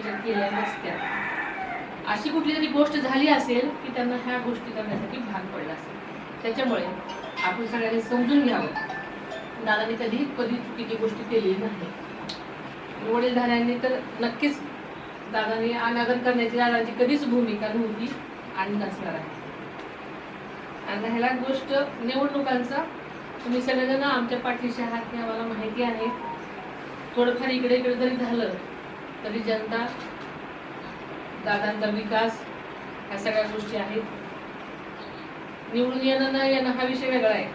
केल्या नसत्या. अशी कुठली तरी गोष्ट झाली असेल की त्यांना ह्या गोष्टी करण्यासाठी भाग पडला असेल. त्याच्यामुळे आपण सगळ्यांनी समजून घ्यावं. दादाने कधी कधी चुकीची गोष्टी केलेली नाही. वडीलधाऱ्यांनी तर नक्कीच दादाने अनादर करण्याची दादाची कधीच भूमिका नव्हती आणि नसणार आहे. आणि ह्याला गोष्ट निवडणुकांचा तुम्ही सगळेजण आमच्या पाठीशी आहात हे आम्हाला माहिती आहे. थोडंफार इकडे इकडे जरी झालं तरी जनता दादांचा विकास ह्या सगळ्या गोष्टी आहेत. निवडून येणं न येणं हा विषय वेगळा आहे.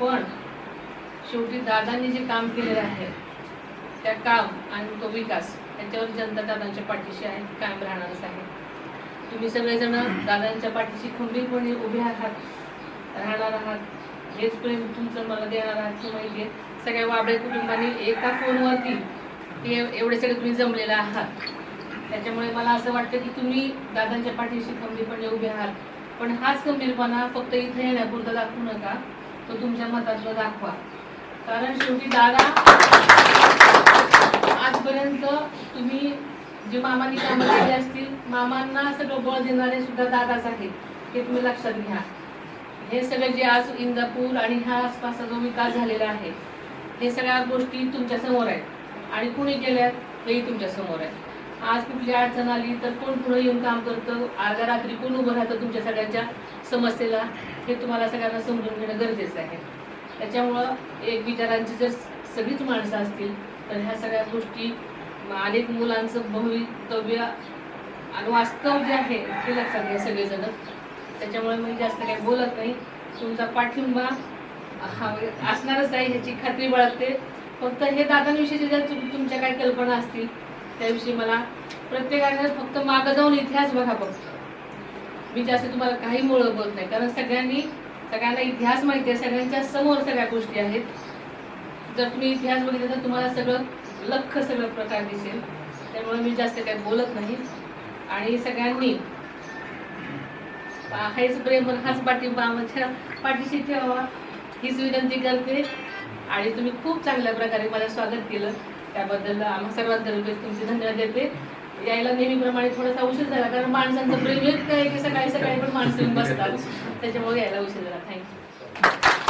पण शेवटी दादांनी जे काम केलेलं आहे त्या काम आणि तो विकास त्याच्यावर जनता दादांच्या पाठीशी आहे कायम राहणारच आहे. तुम्ही सगळेजण दादांच्या पाठीशी खंबीरपणे उभे आहात राहणार आहात. हेच प्रेम तुमचं मला देणार आहात की माहिती आहे सगळ्या वाबळे कुटुंबांनी एका फोनवरती ते एवढे सगळे तुम्ही जमलेले आहात. त्याच्यामुळे मला असं वाटतं की तुम्ही दादांच्या पाठीशी खंबीरपणे उभे आहात. पण हाच खंबीरपणा फक्त इथे येण्यापुरता दाखवू नका. तो तुमच्या मतातला दाखवा. कारण शेवटी दादा आजपर्यंत तुम्ही जे मामांनी कामं केली असतील मामांना सगळं बळ देणारे सुद्धा दादाच आहेत हे तुम्ही लक्षात घ्या. हे सगळं जे आज इंदापूर आणि ह्या आसपासचा जो विकास झालेला आहे हे सगळ्या गोष्टी तुमच्यासमोर आहेत. आणि कुणी गेल्यात हेही तुमच्यासमोर आहे. आज कुठली अडचण आली तर कोण पुढे येऊन काम करतं? अर्ध्या रात्री कोण उभं राहतं तुमच्या सगळ्यांच्या समस्येला? हे तुम्हाला सगळ्यांना समजून घेणं गरजेचं आहे. त्याच्यामुळं एक विचारांची जर सगळीच माणसं असतील तर ह्या सगळ्या गोष्टी अनेक मुलांचं भवितव्य आणि वास्तव जे आहे ते लक्षात घ्या सगळेजण. त्याच्यामुळे मी जास्त काही बोलत नाही. तुमचा पाठिंबा हा असणारच आहे ह्याची खात्री बाळगते. फक्त हे दादांविषयी ज्या तुमच्या काही कल्पना असतील त्याविषयी मला प्रत्येकाने फक्त मागं जाऊन इतिहास बघा फक्त. मी जास्त तुम्हाला काही मुळ बोलत नाही कारण सगळ्यांनी सगळ्यांना इतिहास माहिती आहे सगळ्यांच्या समोर सगळ्या गोष्टी आहेत. जर तुम्ही इतिहास बघितला तर तुम्हाला सगळं लख सगळं प्रकार दिसेल. त्यामुळे मी जास्त काही बोलत नाही. आणि सगळ्यांनी हेच प्रेम हाच पाठिंबा आमच्या पाठीशी ठेवावा. हीच विनंती करते. आणि तुम्ही खूप चांगल्या प्रकारे मला स्वागत केलं. त्याबद्दल आम्हा सर्वांतर्फे तुमचे धन्यवाद देते. यायला नेहमीप्रमाणे थोडासा उशीर झाला कारण माणसांचं प्रेम काय की सकाळी सकाळी पण माणसं बसतात. त्याच्यामुळे यायला उशीर झाला. थँक्यू